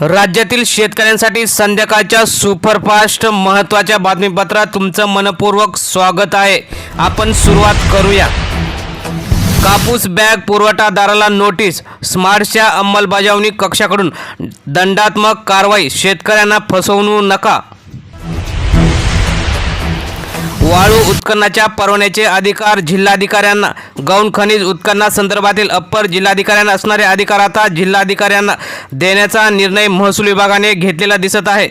राज्यातील शेतकऱ्यांसाठी संध्याकाळच्या सुपरफास्ट महत्त्वाच्या बातमीपत्रात तुमचं मनपूर्वक स्वागत आहे. आपण सुरुवात करूया. कापूस बॅग पुरवठादाराला नोटीस स्मार्टच्या अंमलबजावणी कक्षाकडून दंडात्मक कारवाई शेतकऱ्यांना फसवू नका. वाळू उत्खननाच्या परवान्याचे अधिकार जिल्हाधिकाऱ्यांना गौण खनिज उत्खननासंदर्भातील अप्पर जिल्हाधिकाऱ्यांना असणारे अधिकार आता जिल्हाधिकाऱ्यांना देण्याचा निर्णय महसूल विभागाने घेतलेला दिसत आहे.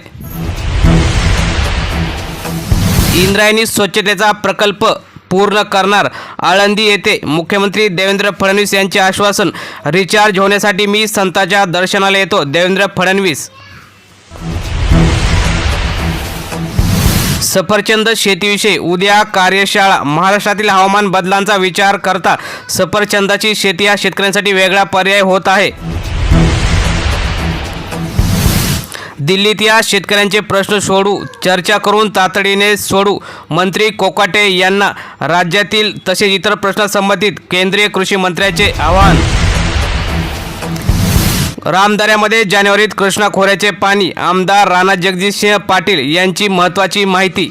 इंद्रायणी स्वच्छतेचा प्रकल्प पूर्ण करणार आळंदी येथे मुख्यमंत्री देवेंद्र फडणवीस यांचे आश्वासन रिचार्ज होण्यासाठी मी संताच्या दर्शनाला येतो. देवेंद्र फडणवीस सफरचंद शेतीविषयी उद्या कार्यशाळा. महाराष्ट्रातील हवामान बदलांचा विचार करता सफरचंदाची शेती हा शेतकऱ्यांसाठी वेगळा पर्याय होत आहे. दिल्लीत या शेतकऱ्यांचे प्रश्न सोडू चर्चा करून तातडीने सोडू मंत्री कोकाटे यांना राज्यातील तसेच इतर प्रश्नासंबंधित केंद्रीय कृषी मंत्र्याचे आवाहन. रामदऱ्यामध्ये जानेवारीत कृष्णा खोऱ्याचे पाणी आमदार राणा जगजितसिंह पाटील यांची महत्त्वाची माहिती.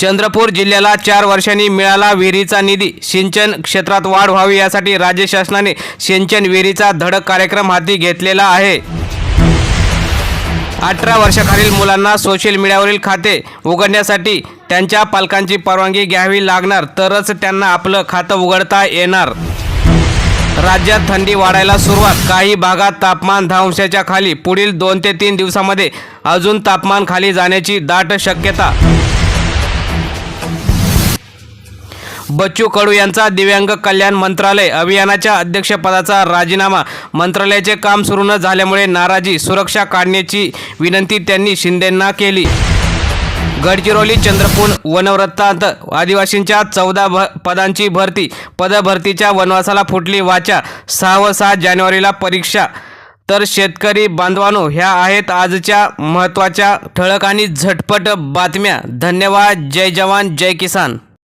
चंद्रपूर जिल्ह्याला चार वर्षांनी मिळाला विहिरीचा निधी. सिंचन क्षेत्रात वाढ व्हावी यासाठी राज्य शासनाने सिंचन विहिरीचा धडक कार्यक्रम हाती घेतलेला आहे. अठरा वर्षाखालील मुलांना सोशल मीडियावरील खाते उघडण्यासाठी त्यांच्या पालकांची परवानगी घ्यावी लागणार तरच त्यांना आपलं खातं उघडता येणार. राज्यात थंडी वाढायला सुरुवात. काही भागात तापमान दहा अंशाच्या खाली पुढील दोन ते तीन दिवसामध्ये अजून तापमान खाली जाण्याची दाट शक्यता. बच्चू कडू यांचा दिव्यांग कल्याण मंत्रालय अभियानाच्या अध्यक्षपदाचा राजीनामा. मंत्रालयाचे काम सुरू न झाल्यामुळे नाराजी सुरक्षा काढण्याची विनंती त्यांनी शिंदेंना केली. गडचिरोली चंद्रपूर वनवृत्तांत आदिवासींच्या चौदा भ पदांची भरती. पदभरतीच्या वनवासाला फुटली वाचा. सहा व सात जानेवारीला परीक्षा. तर शेतकरी बांधवानो ह्या आहेत आजच्या महत्त्वाच्या ठळक आणि झटपट बातम्या. धन्यवाद. जय जवान जय किसान.